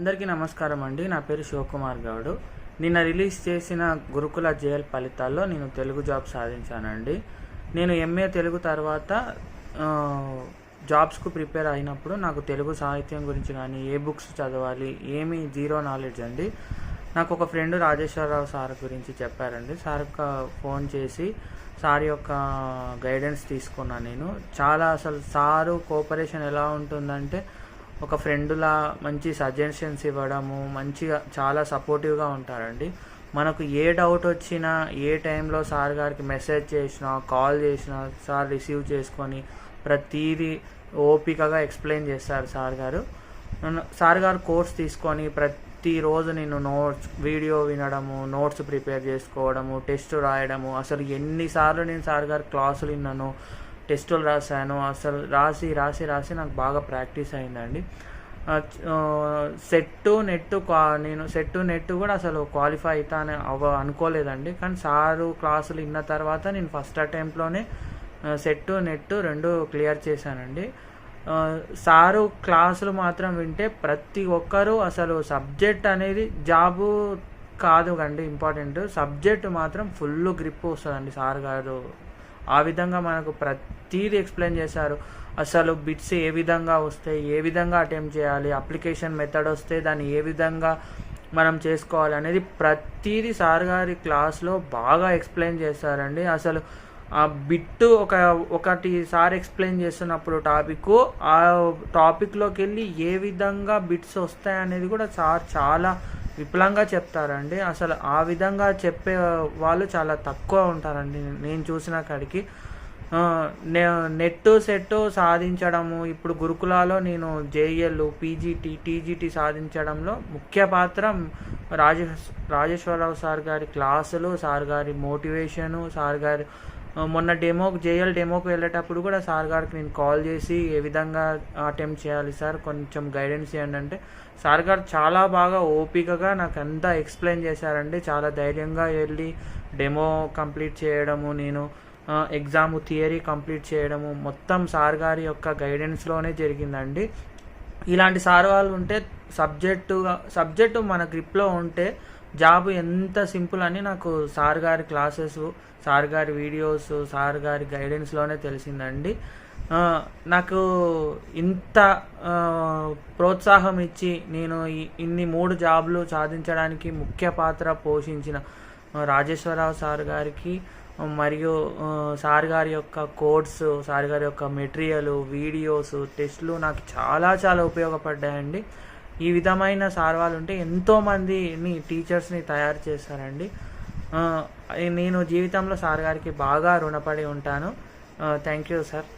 అందరికీ నమస్కారం అండి. నా పేరు శివకుమార్ గౌడ్. నిన్న రిలీజ్ చేసిన గురుకుల జేఎల్ ఫలితాల్లో నేను తెలుగు జాబ్ సాధించానండి. నేను ఎంఏ తెలుగు తర్వాత జాబ్స్కు ప్రిపేర్ అయినప్పుడు నాకు తెలుగు సాహిత్యం గురించి కానీ ఏ బుక్స్ చదవాలి ఏమి జీరో నాలెడ్జ్ అండి. నాకు ఒక ఫ్రెండ్ రాజేశ్వరరావు సార్ గురించి చెప్పారండి. సార్ ఫోన్ చేసి సార్ యొక్క గైడెన్స్ తీసుకున్నాను నేను. చాలా అసలు సారు కోఆపరేషన్ ఎలా ఉంటుందంటే ఒక ఫ్రెండ్లా మంచి సజెషన్స్ ఇవ్వడము మంచిగా చాలా సపోర్టివ్గా ఉంటారండి. మనకు ఏ డౌట్ వచ్చినా ఏ టైంలో సార్ గారికి మెసేజ్ చేసినా కాల్ చేసినా సార్ రిసీవ్ చేసుకొని ప్రతీది ఓపికగా ఎక్స్ప్లెయిన్ చేస్తారు సార్ గారు. సార్ గారు కోర్స్ తీసుకొని ప్రతిరోజు నేను నోట్స్ వీడియో వినడము నోట్స్ ప్రిపేర్ చేసుకోవడము టెస్ట్ రాయడము అసలు ఎన్నిసార్లు నేను సార్ గారు క్లాసులు విన్నాను టెస్టులు రాశాను. అసలు రాసి రాసి రాసి నాకు బాగా ప్రాక్టీస్ అయిందండి. సెట్ నెట్ నేను సెట్ నెట్ కూడా అసలు క్వాలిఫై అవుతా అని అవ అనుకోలేదండి. కానీ సారు క్లాసులు విన్న తర్వాత నేను ఫస్ట్ అటెంప్ట్లోనే సెట్ నెట్ రెండు క్లియర్ చేశానండి. సారు క్లాసులు మాత్రం వింటే ప్రతి ఒక్కరూ అసలు సబ్జెక్ట్ అనేది జాబు కాదు కండి ఇంపార్టెంట్. సబ్జెక్ట్ మాత్రం ఫుల్ గ్రిప్ వస్తుందండి సార్ గారు ఆ విధంగా మనకు ప్రతీది ఎక్స్ప్లెయిన్ చేశారు. అసలు బిట్స్ ఏ విధంగా వస్తాయి ఏ విధంగా అటెంప్ట్ చేయాలి అప్లికేషన్ మెథడ్ వస్తే దాన్ని ఏ విధంగా మనం చేసుకోవాలి అనేది ప్రతీది సార్ గారి క్లాస్లో బాగా ఎక్స్ప్లెయిన్ చేస్తారండి అసలు ఆ బిట్ ఒక ఒకటి సార్ ఎక్స్ప్లెయిన్ చేస్తున్నప్పుడు టాపిక్ ఆ టాపిక్లోకి వెళ్ళి ఏ విధంగా బిట్స్ వస్తాయి అనేది కూడా సార్ చాలా విపులంగా చెప్తారండి. అసలు ఆ విధంగా చెప్పే వాళ్ళు చాలా తక్కువ ఉంటారండి. నేను చూసిన కాడికి. నెట్ సెట్ సాధించడము ఇప్పుడు గురుకులాలో నేను జేఎల్ పీజీటీ టీజీటీ సాధించడంలో ముఖ్య పాత్ర రాజేష్ రాజేశ్వరరావు సార్ గారి క్లాసులు సార్ గారి మోటివేషను సార్ గారి మొన్న డెమోకి జేఎల్ డెమోకి వెళ్ళేటప్పుడు కూడా సార్ గారికి నేను కాల్ చేసి ఏ విధంగా అటెంప్ట్ చేయాలి సార్ కొంచెం గైడెన్స్ చేయండి అంటే సార్ గారు చాలా బాగా ఓపికగా నాకు అంతా ఎక్స్ప్లెయిన్ చేశారండి. చాలా ధైర్యంగా వెళ్ళి డెమో కంప్లీట్ చేయడము నేను ఎగ్జామ్ థియరీ కంప్లీట్ చేయడము మొత్తం సార్ గారి యొక్క గైడెన్స్లోనే జరిగిందండి. ఇలాంటి సార్ వాళ్ళు ఉంటే సబ్జెక్టు సబ్జెక్టు మన గ్రిప్లో ఉంటే జాబ్ ఎంత సింపుల్ అని నాకు సార్ గారి క్లాసెస్ సార్ గారి వీడియోస్ సార్ గారి గైడెన్స్లోనే తెలిసిందండి. నాకు ఇంత ప్రోత్సాహం ఇచ్చి నేను ఇన్ని మూడు జాబ్లు సాధించడానికి ముఖ్య పాత్ర పోషించిన రాజేశ్వరరావు సార్ గారికి మరియు సార్ గారి యొక్క కోడ్స్ సార్ గారి యొక్క మెటీరియల్ వీడియోస్ టెస్ట్లు నాకు చాలా చాలా ఉపయోగపడ్డాయండి. ఈ విధమైన సార్ వాళ్ళు ఉంటే ఎంతోమందిని టీచర్స్ని తయారు చేస్తారండి నేను జీవితంలో సార్ గారికి బాగా రుణపడి ఉంటాను. Thank you sir.